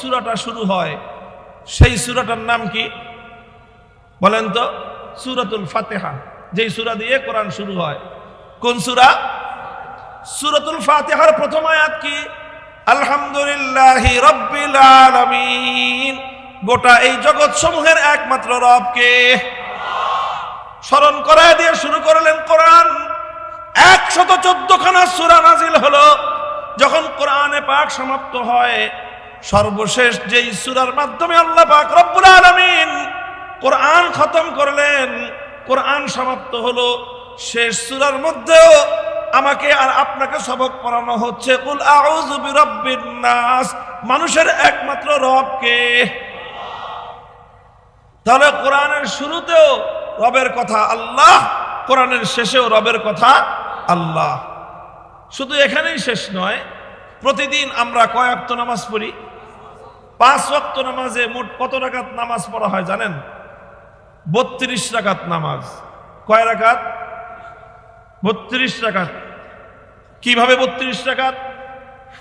সুরাটা শুরু হয়। সেই সুরাটার নাম কি? বলেন তো, সুরাতুল ফাতেহা। যেই সুরা দিয়ে কোরআন শুরু হয়। কোন সুরা? সুরাতুল ফাতিহার প্রথম আয়াত কি? আলহামদুলিল্লাহ রব্বিল আলামিন। গোটা এই জগৎ সমূহের একমাত্র রবকে স্মরণ করায় দিয়ে শুরু করলেন কোরআন। একশত চোদ্দ খানা সুরা নাজিল হলো। যখন কোরআনে পাক সমাপ্ত হয় সর্বশেষ যেই সুরার মাধ্যমে আল্লাহ পাক রব্বুল আলামিন কোরআন খতম করলেন, কোরআন সমাপ্ত হলো। শেষ সুরার মধ্যেও আমাকে আর আপনাকে সবক পড়ানো হচ্ছে। নাস, মানুষের একমাত্র রবকে। তাহলে কোরআনের শুরুতেও রবের কথা আল্লাহ, কোরআনের শেষেও রবের কথা আল্লাহ। শুধু এখানেই শেষ নয়, প্রতিদিন আমরা কয়েকত নামাজ পড়ি। পাঁচ ওয়াক্ত নামাজে মোট কত রাকাত নামাজ পড়া হয় জানেন? বত্রিশ রাকাত নামাজ। কয় রাকাত? বত্রিশ রাকাত। কীভাবে বত্রিশ রাকাত?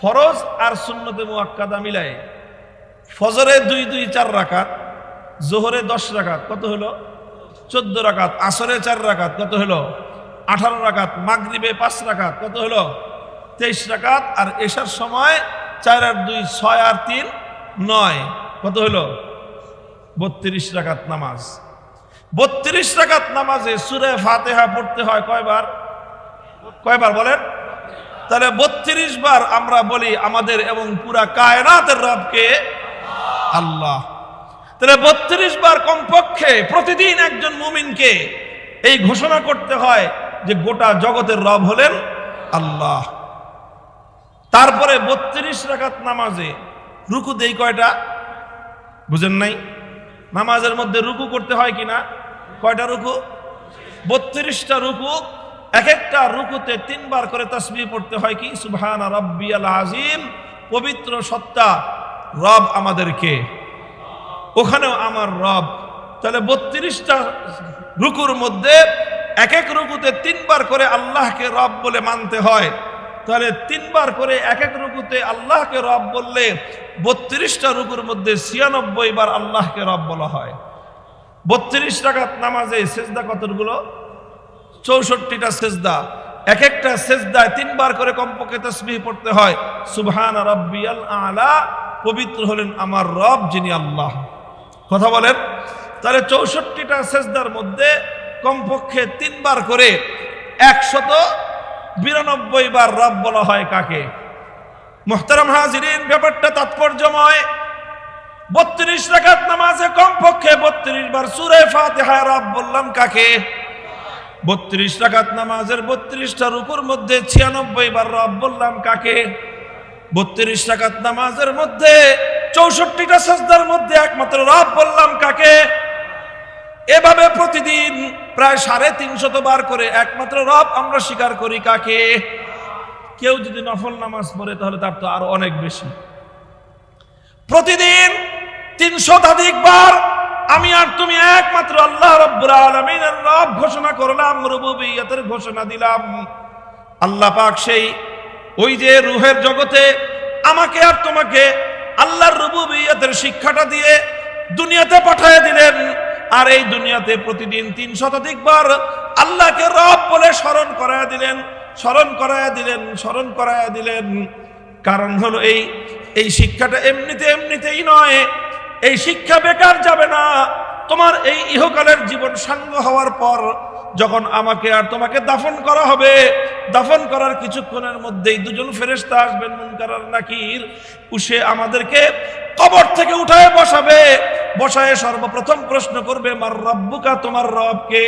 ফরজ আর সুন্নতে মুয়াক্কাদা মিলায়। ফজরে দুই দুই, চার রাকাত, জোহরে দশ রাকাত, কত হলো? চোদ্দ রাকাত, আসরে চার রাকাত, কত হলো? আঠারো রাকাত, মাগরিবে পাঁচ রাকাত, কত হলো? তেইশ রাকাত, আর এসার সময় চার আর দুই, ছয় আর তিন নয়, কত হলো বত্রিশ রাকাত নামাজ। বত্রিশ রাকাত নামাজে সুরে ফাতেহা পড়তে হয় কয়বার? কয়বার বলেন? তাহলে বত্রিশ বার আমরা বলি আমাদের এবং পুরা কায়নাতের রবকে আল্লাহ। তাহলে বত্রিশ বার কমপক্ষে প্রতিদিন একজন মুমিনকে এই ঘোষণা করতে হয় যে গোটা জগতের রব হলেন আল্লাহ। তারপরে বত্রিশ রাকাত নামাজে রুকু দেই কয়টা? বুঝেন নাই? নামাজের মধ্যে রুকু করতে হয় কি না কয়টা রুকু? বত্রিশটা রুকু। এক একটা রুকুতে তিনবার করে তসবি পড়তে হয় কি? সুবহান আল আজিম পবিত্র সত্তা রব আমাদেরকে। ওখানেও আমার রব। তাহলে বত্রিশটা রুকুর মধ্যে এক এক রুকুতে তিনবার করে আল্লাহকে রব বলে মানতে হয়। তাহলে তিনবার করে এক এক রুকুতে আল্লাহকে রব বললে বত্রিশটা রুকুর মধ্যে ছিয়ানব্বই বার আল্লাহকে রব বলা হয়। বত্রিশ টাকাত নামাজে সেজদা কতগুলো? চৌষট্টিটা সেজদা। এক একটা সেজদায় তিনবার করে কমপক্ষে তসবিহ পড়তে হয়। সুবহান রব্বিয়াল আলা, পবিত্র হলেন আমার রব যিনি আল্লাহ। কথা বলেন, তাহলে চৌষট্টিটা সেজদার মধ্যে কমপক্ষে তিনবার করে একশত বিরানব্বই বার রব বলা হয় কাকে? মোহতারাম হাজিরিন, ব্যাপারটা তাৎপর্যময়। বত্রিশ রাকাত নামাজে কমপক্ষে বত্রিশ বার সুরে ফাতেহায় রব বললাম কাকে? বত্রিশ রাকাত নামাজের বত্রিশটা রুকুর মধ্যে ছিয়ানব্বই বার রব বললাম কাকে? বত্রিশ রাকাত নামাজের মধ্যে চৌষট্টিটা সজদার মধ্যে একমাত্র রব বললাম কাকে? এভাবে প্রতিদিন প্রায় সাড়ে তিনশত বার করে একমাত্র রব আমরা স্বীকার করি কাকে? কেউ যদি নফল নামাজ পড়ে, তাহলে তার তো আরও অনেক বেশি। প্রতিদিন তিন শতাধিক বার আমি আর তুমি একমাত্র আল্লাহ রব্বুল আলমিনের রব ঘোষণা করলাম, রুবুবিয়তের ঘোষণা দিলাম। আল্লাহ পাক সেই ওই যে রুহের জগতে আমাকে আর তোমাকে আল্লাহর রুবুবিয়তের শিক্ষাটা দিয়ে দুনিয়াতে পাঠিয়ে দিলেন। আর এই দুনিয়াতে প্রতিদিন তিন শতাধিক বার আল্লাহকে রব বলে স্মরণ করায় দিলেন। স্মরণ করায় দিলেন, স্মরণ করায় দিলেন। কারণ হলো এই এই শিক্ষাটা এমনিতে এমনিতেই নয়। এই শিক্ষা বেকার যাবে না। তোমার এই ইহকালের জীবন সাঙ্গ হওয়ার পর যখন আমাকে আর তোমাকে দাফন করা হবে, দাফন করার কিছুক্ষণের মধ্যেই দুজন ফেরেস্তা আসবেন, মুনকার নাকির। উসে আমাদেরকে কবর থেকে উঠায় বসাবে। বসায় সর্বপ্রথম প্রশ্ন করবে, মার রব্বুকা, তোমার রবকে?